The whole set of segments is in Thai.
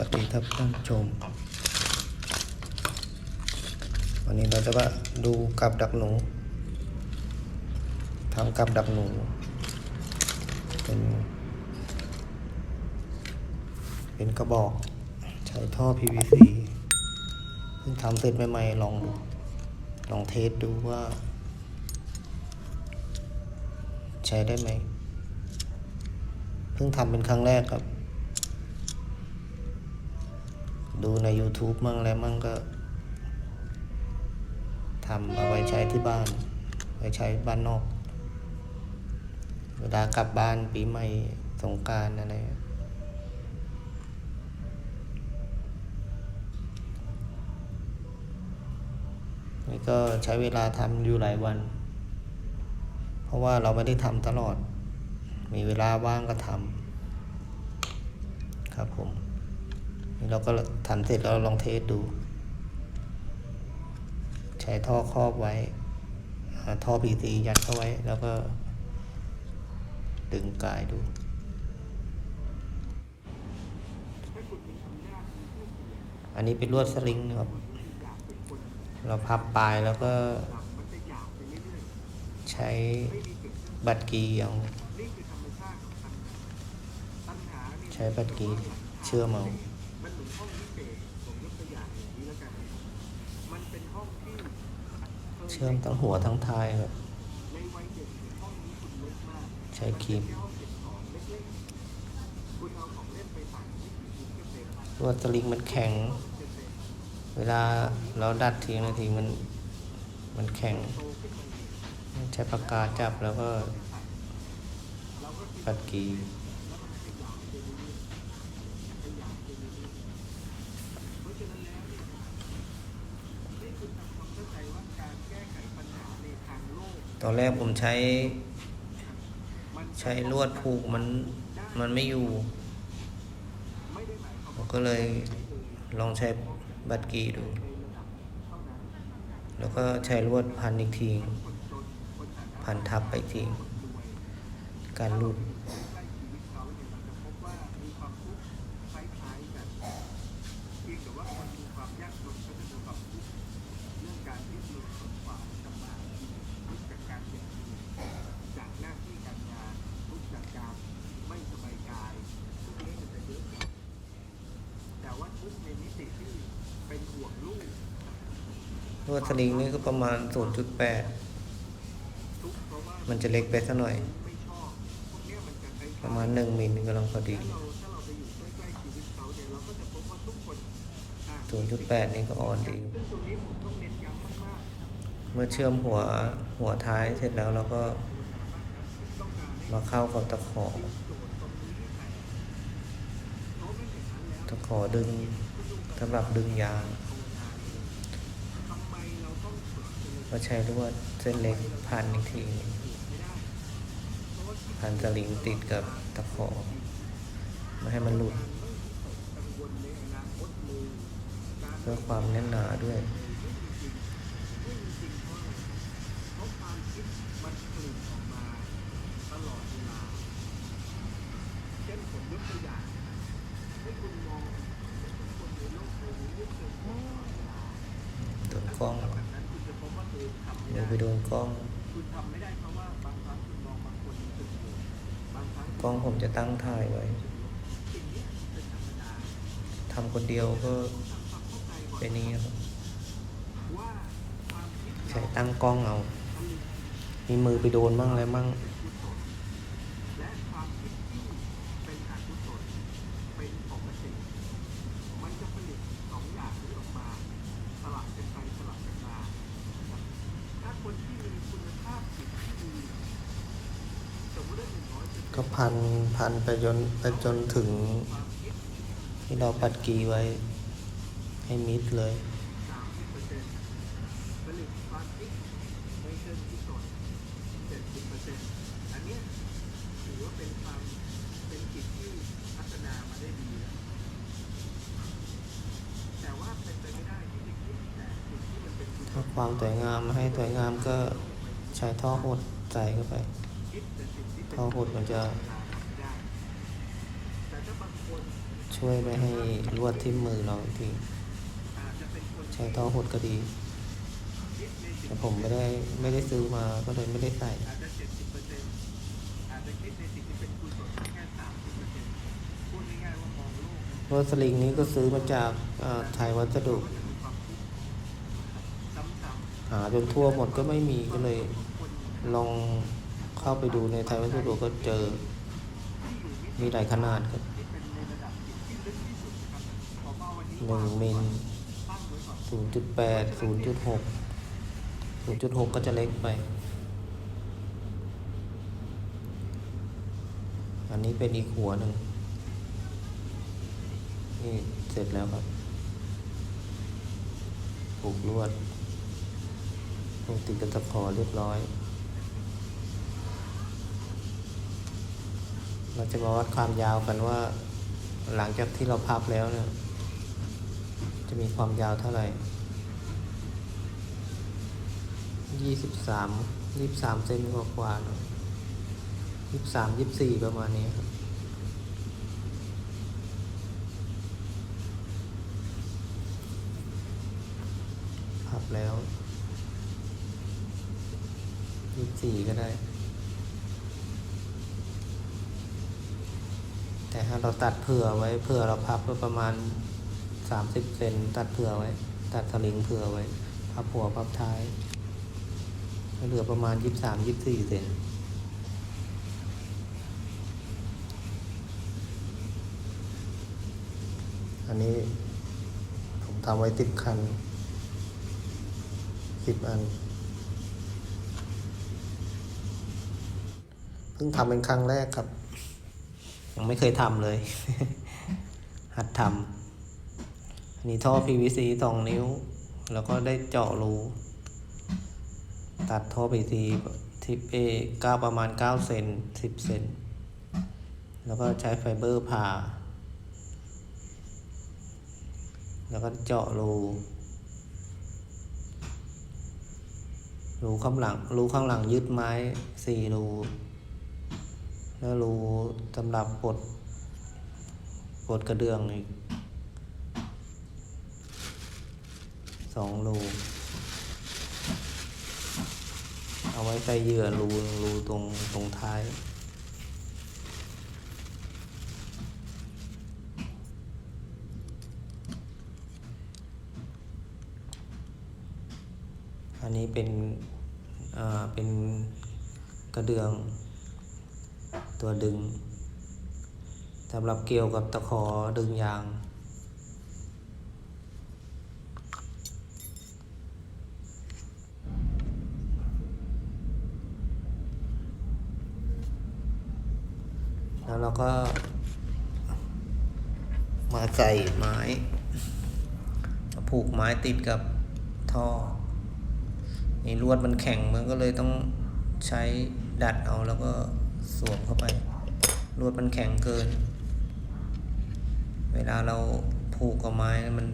วัสดีครับท่านชม วันนี้เราจะมาดูกับดักหนูทำกับดักหนู เป็น เป็นกระบอก ใช้ท่อ PVC เพิ่งทำเสร็จใหม่ๆลองดูลองเทสดูว่า ใช้ได้ไหม เพิ่งทำเป็นครั้งแรกครับ ดูใน YouTube มั่งแล้วมั่งก็ทำเอาไว้ใช้ที่บ้าน ไว้ใช้บ้านนอก เวลากลับบ้านปีใหม่สงการอะไรนี่ก็ใช้เวลาทำอยู่หลายวัน เพราะว่าเราไม่ได้ทำตลอด มีเวลาว่างก็ทำครับผม เราก็ทำเสร็จแล้วเราลองเทสดู ใช้ท่อครอบไว้อ่าท่อ PC ยัดเข้าไว้ แล้วก็ดึงกายดูอันนี้เป็นลวดสลิงครับ เราพับปลายแล้วก็ ใช้บัตรกีเอาใช้บัตรกีเชื่อมเอา มันเหมือนห้องพิเศษผมยกตัวอย่างอย่างนี้แล้วกัน มันเป็นห้องที่ เชื่อมทั้งหัวทั้งท้ายครับในวัยเหองนี้คุณเล็กมากใช้ครีมต็มลวสลิงมันแข็ง เวลาเราดัดทีนาทีมันมันแข็ง ใช้ปากกาจับแล้วก็ปัดกี ต อนแรกผมใช้ ใช้ลวดผูกมันมันไม่อยู่ ผมก็เลยลองใช้บัตรกีดู แล้วก็ใช้ลวดพันอีกที พันทับไปที การหลุดจากหน้าที่การงานทุกจากการไม่สบายกายพวกนี้มันจะเยอะกว่าแต่ว่าทุกในมิติที่เป็นห่วงลูก ล วดสลิงนี่ก็ประมาณ 0.8 มันจะเล็กไปสักหน่อย ประมาณ 1มิลกำลังพอดี 0.8 นี่ก็อ่อนดี เมื่อเชื่อมหัวหัวท้ายเสร็จแล้วเราก็ มาเข้ากับตะขอ ตะขอดึงสำหรับดึงยาง ก็ใช้ลวดเส้นเล็กพันอีกที พันสลิงติดกับตะขอไม่ให้มันหลุดเพื่อความแน่นหนาด้วยเช่นผมยกตัวอย่าง งครั้งกล้องผมจะตั้งถ่ายไว้ทำคนเดียวก็เป็นนี้ครับใช้ตั้งกล้องเอา มีมือไปโดนมั่งอะไรมั่ง และความคิดที่เป็นอกุศลเป็นปกติมันจะผลิตสองอย่างนี้ออกมาสลับกันไปสลับกันมานะครับถ้าคนที่มีคุณภาพจิตที่ดีสมมติว่าหนึ่งร้อยเปอร์เซ็นต์ ก็พันพันไปจนไปจนถึง ที่เราปัดกีไว้ ให้มิดเลยสามสิบเปอร์เซ็นไม่เกินที่สนเจ็ดสิบเปอร์เซ็นต์อันนี้ถือว่าเป็นความเป็นจิตที่พัฒนามาได้ดีแล้วแต่ว่าเป็นไปไม่ได้ที่จะคิดแต่สิ่งที่มันเป็นคุณถ้าความสวยงามให้สวยงามก็ใช้ท่อหดใส่เข้าไป ท่าหดมันจะ ช่วยไม่ให้ลวดทิ่มมือเราทีใช้เท่าหดก็ดี แต่ผมไม่ได้ไม่ได้ซื้อมาก็เลยไม่ได้ใส่รถสลิงนี้ก็ซื้อมาจากไทยวัสดุ หาจนทั่วหมดก็ไม่มีก็เลยลอง เข้าไปดูในไทยวัสดุก็เจอที่อมีหลายขนาดครับหนึ่งมิลศูนย์จุดแปดศูนย์จุดหกศูนย์จุดหกก็จะเล็กไป อันนี้เป็นอีกหัวหนึ่งนี่เสร็จแล้วครับผูกลวดผูกติดกับตะขอเรียบร้อย เราจะมาวัดความยาวกันว่า หลังจากที่เราพับแล้วเนี่ยจะมีความยาวเท่าไหร่ยี่สิบสามยี่สิบสามเซนกว่ากว่ายี่สิบสามยี่สิบสี่ประมาณนี้ครับพับแล้วยี่สิบสี่ก็ได้ แต่ถ้าเราตัดเผื่อไว้เผื่อเราพับไว้ประมาณสามสิบเซนตัดเผื่อไว้ ตัดสลิงเผื่อไว้พับหัวพับท้ายเหลือประมาณยี่สิบสามยี่สิบสี่เซนอันนี้ผมทำไว้ติดคันสิบอัน เพิ่งทำเป็นครั้งแรกครับ ยังไม่เคยทำเลย หัดทำอันนี้ท่อ PVC สองนิ้ว แล้วก็ได้เจาะรูตัดท่อ PVC ทิปเอก้าประมาณเก้าเซนสิบเซนแล้วก็ใช้ไฟเบอร์ผ่า แล้วก็เจาะรูรูข้างหลังรูข้างหลังยึดไม้สี่รู แล้วรูสำหรับปลดปลดกระเดื่องอีกสองรูเอาไว้ใส่เหยื่อรูรูตรงตรงท้ายอันนี้เป็น อ่า เป็นกระเดื่อง ตัวดึงสำหรับเกี่ยวกับตะขอดึงยาง แล้วเราก็มาใส่ไม้ผูกไม้ติดกับท่อนี่ลวดมันแข็งมันก็เลยต้องใช้ดัดเอาแล้วก็ สวมเข้าไปลวดมันแข็งเกิน เวลาเราผูกกับไม้มัน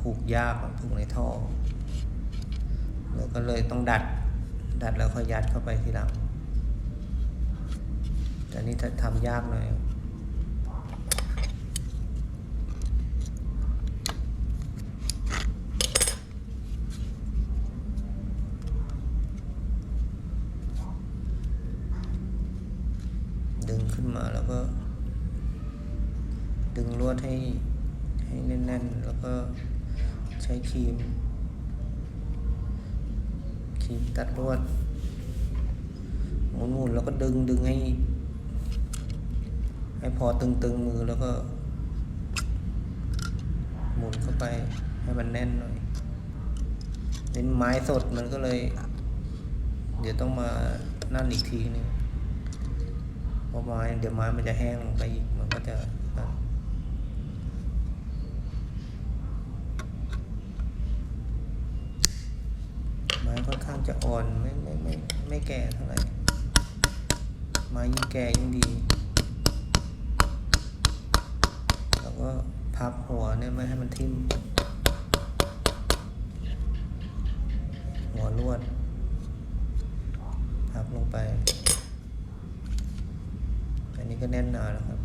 ผูกยากผูกในท่อเราก็เลยต้องดัด ดัดแล้วค่อยยัดเข้าไปทีหลังแต่นี่ถ้าทำยากหน่อย ดึงขึ้นมาแล้วก็ ดึงลวดให้ให้แน่นๆ แล้วก็ใช้ครีมครีมตัดลวดหมุนๆแล้วก็ดึงดึงให้ ให้พอตึงๆมือแล้วก็ หมุนเข้าไปให้มันแน่นหน่อยเป็นไม้สดมันก็เลย เดี๋ยวต้องมานั่นอีกทีนึง ราะไม้เดี๋ยวไม้มันจะแห้งลงไปอีกมันก็จะไม้ค่อนข้างจะอ่อนไม่ไม่ไม่ไม่แก่เท่าไหร่ไม้ยิ่งแก่ยิ่งดีแล้วก็พับหัวเนี่ยไม่ให้มันทิ่มหัวลวดพับลงไปี้ก็แน่นหนาแล้วครับ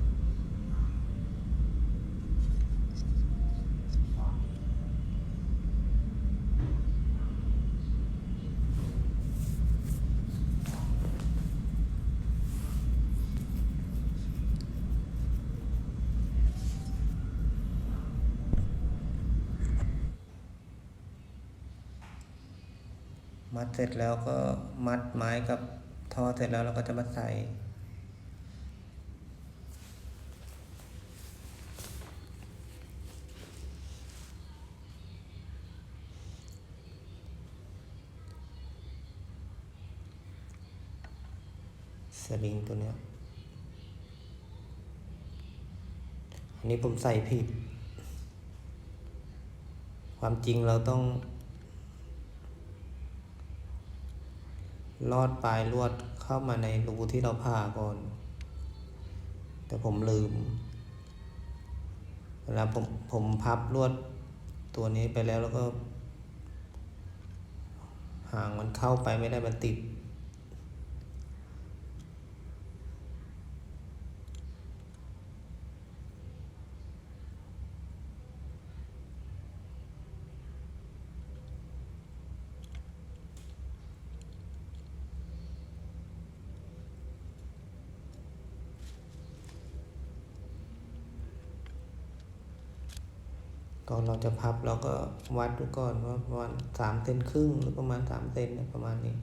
มัดเสร็จแล้วก็มัดไม้กับท่อเสร็จแล้วเราก็จะมาใส่ ลิงตัวเนี้ย อันนี้ผมใส่ผิด ความจริงเราต้อง ลอดปลายลวดเข้ามาในรูที่เราผ่าก่อน แต่ผมลืม เวลาผมผมพับลวดตัวนี้ไปแล้วแล้วก็ ห่างมันเข้าไปไม่ได้มันติด ก่อนเราจะพับเราก็วัดดูก่อนว่าประมาณสามเซนครึ่งหรือประมาณสามเซนประมาณนี้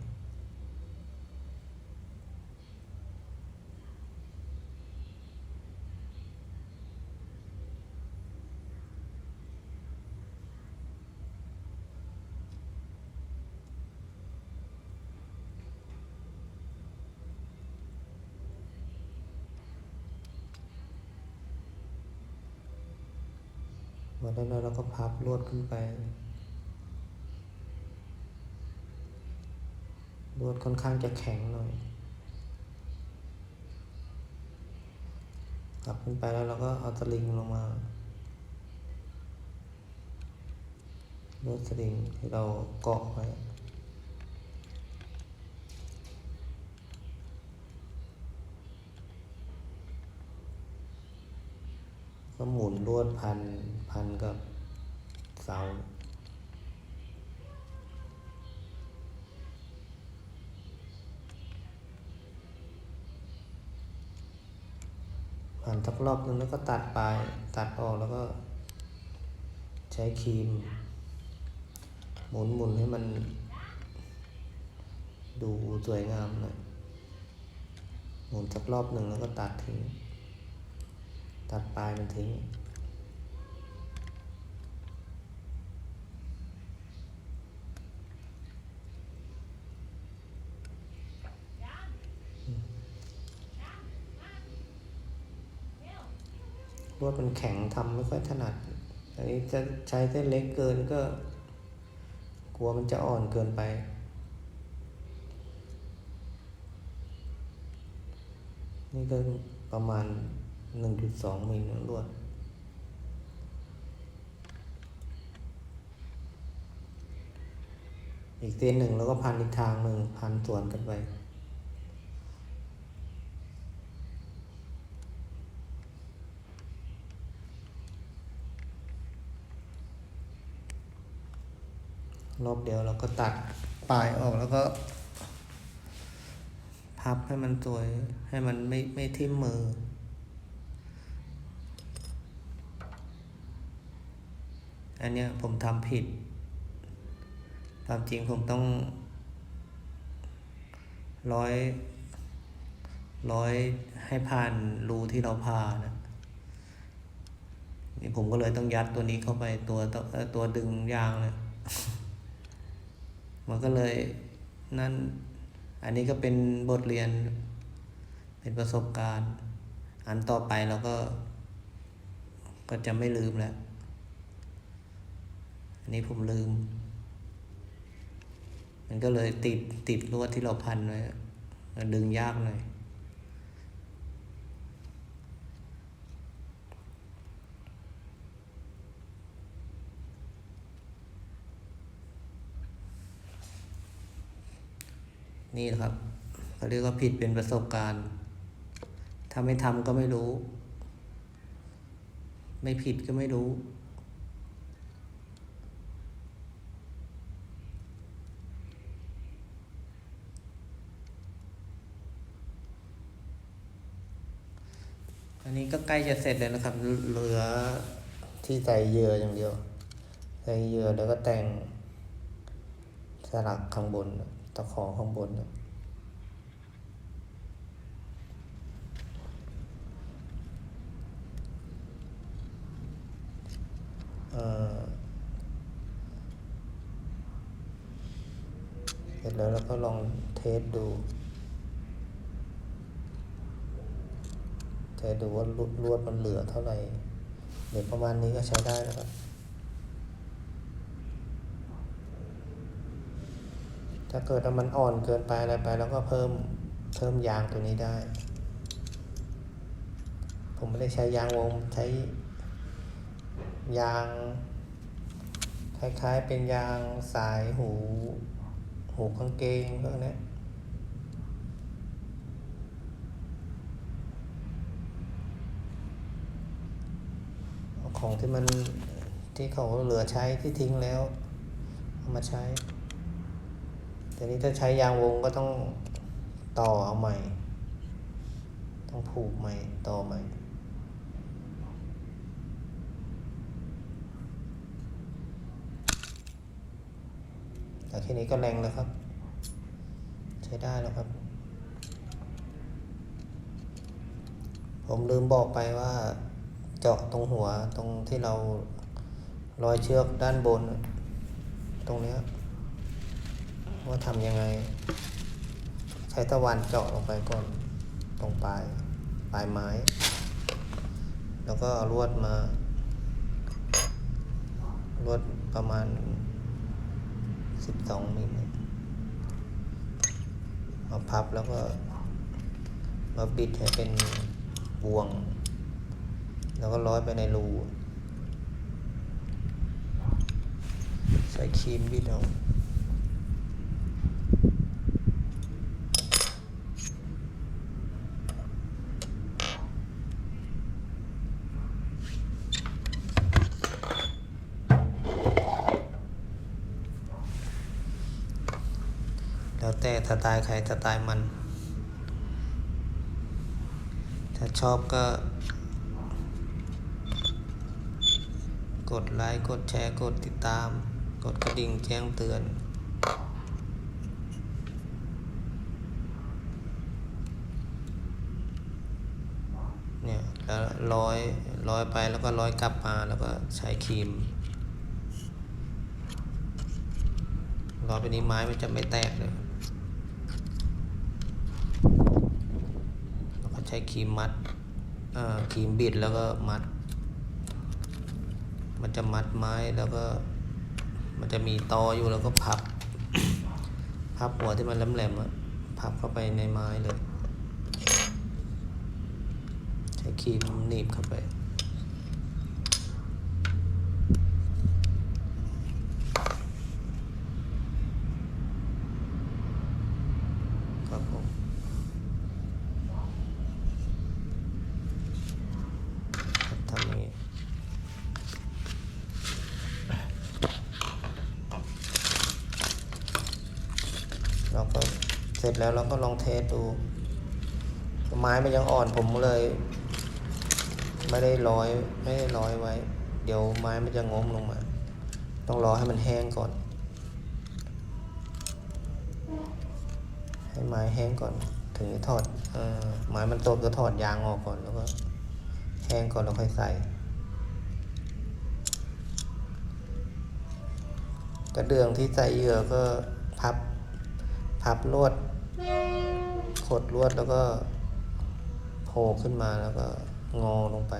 วัดแล้วเราก็พับลวดขึ้นไปลวดค่อนข้างจะแข็งหน่อยพับขึ้นไปแล้วเราก็เอาสลิงลงมาลวดสลิงที่เราเกาะไว้ก็หมุนลวดพัน พันกับเสาพันสักรอบนึงแล้วก็ตัดปลายตัดออกแล้วก็ ใช้ครีม หมุนหมุนให้มัน ดูสวยงามหน่อยหมุนสักรอบหนึ่งแล้วก็ตัดทิ้ง ตัดปลายมันทิ้ง ลวดมันแข็งทำไม่ค่อยถนัด อันนี้จะใช้เส้นเล็กเกินก็ กลัวมันจะอ่อนเกินไป นี่ก็ประมาณ 1.2 มิลนะลวดอีกเส้นหนึ่งแล้วก็พันอีกทางหนึ่งพันส่วนกันไป รอบเดียวเราก็ตัดปลายออกแล้วก็ พับให้มันสวยให้มันไม่ไม่ทิ่มมือ อันเนี้ยผมทำผิดความจริงผมต้องร้อยร้อยให้ผ่านรูที่เราผ่านะนี่ผมก็เลยต้องยัดตัวนี้เข้าไปตัวตัวเอ่อตัวดึงยางเลย มันก็เลยนั่นอันนี้ก็เป็นบทเรียน เป็นประสบการณ์ อันต่อไปเราก็ ก็จะไม่ลืมแล้ว อันนี้ผมลืม มันก็เลยติดติดลวดที่เราพันไว้ดึงยากหน่อย นี่แหละครับเขาเรียกว่าผิดเป็นประสบการณ์ถ้าไม่ทำก็ไม่รู้ ไม่ผิดก็ไม่รู้ อันนี้ก็ใกล้จะเสร็จแล้วนะครับ เหลือที่ใส่เยื่ออย่างเดียว ใส่เยื่อแล้วก็แต่งสลักข้างบนนะ ตะขอข้างบนน่ะเอ่อเสร็จแล้วเราก็ลองเทสดู เทสดูว่าลวดลวดมันเหลือเท่าไหร่เหลือประมาณนี้ก็ใช้ได้แล้วครับ ถ้าเกิดว่ามันอ่อนเกินไปอะไรไปแล้วก็เพิ่มเพิ่มยางตัวนี้ได้ ผมไม่ได้ใช้ยางวงใช้ยาง คล้ายๆเป็นยางสายหู หูกางเกงพวกนี้ของที่มันที่เขาเหลือใช้ที่ทิ้งแล้วเอามาใช้ แต่นี้ถ้าใช้ยางวงก็ต้องต่อเอาใหม่ ต้องผูกใหม่ ต่อใหม่แต่แค่นี้ก็แรงแล้วครับ ใช้ได้แล้วครับ ผมลืมบอกไปว่า เจาะตรงหัวตรงที่เราร้อยเชือกด้านบน ตรงเนี้ย ว่าทำยังไง ใช้ตะวันเจาะลงไปก่อนตรงปลายปลายไม้ แล้วก็เอาลวดมา ลวดประมาณสิบสองมิลมาพับแล้วก็มาบิดให้เป็นบวง แล้วก็ร้อยไปในรูใส่ครีมบิดเอา แล้วแต่สไตล์ใครสไตล์มัน ถ้าชอบก็ กดไลค์กดแชร์กดติดตาม กดกระดิ่งแจ้งเตือน เนี่ยแล้วร้อยร้อยไปแล้วก็ร้อยกลับมาแล้วก็ใช้ครีมร้อยไปนี้ไม้มันจะไม่แตกเลย แล้วก็ ใช้ครีมมัดครีมบิดแล้วก็มัด มันจะมัดไม้แล้วก็มันจะมีตออยู่แล้วก็พับ พับหัวที่มันแหลมๆอะพับเข้าไปในไม้เลย ใช้ครีมหนีบเข้าไป ครับผมทำอย่างนี้ เราก็เสร็จ แล้วเราก็ลองเทสดู ไม้มันยังอ่อนผมเลย ไม่ได้ร้อยไม่ได้ร้อยไว้ เดี๋ยวไม้มันจะง้มลงมา ต้องรอให้มันแห้งก่อน ให้ไม้แห้งก่อน ถึงจะถอดเออไม้มันตกก็ถอดยางออกก่อนแล้วก็ แห้งก่อนแล้วค่อยใส่กระเดื่องที่ใส่เหยื่อก็พับ พับลวด ขดลวดแล้วก็โผล่ขึ้นมาแล้วก็งอลงไป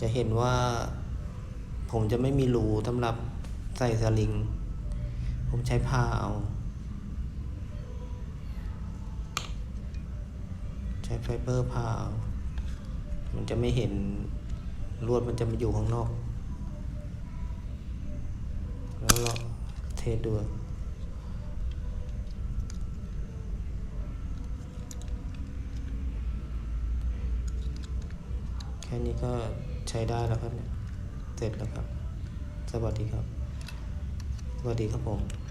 จะเห็นว่าผมจะไม่มีรูสำหรับใส่สลิง ผมใช้ผ้าเอา ใช้ไฟเบอร์ผ้าเอามันจะไม่เห็นลวดมันจะมาอยู่ข้างนอก แล้วเราเทดูแค่นี้ก็ใช้ได้แล้วครับเนี่ย เสร็จแล้วครับ สวัสดีครับ สวัสดีครับผม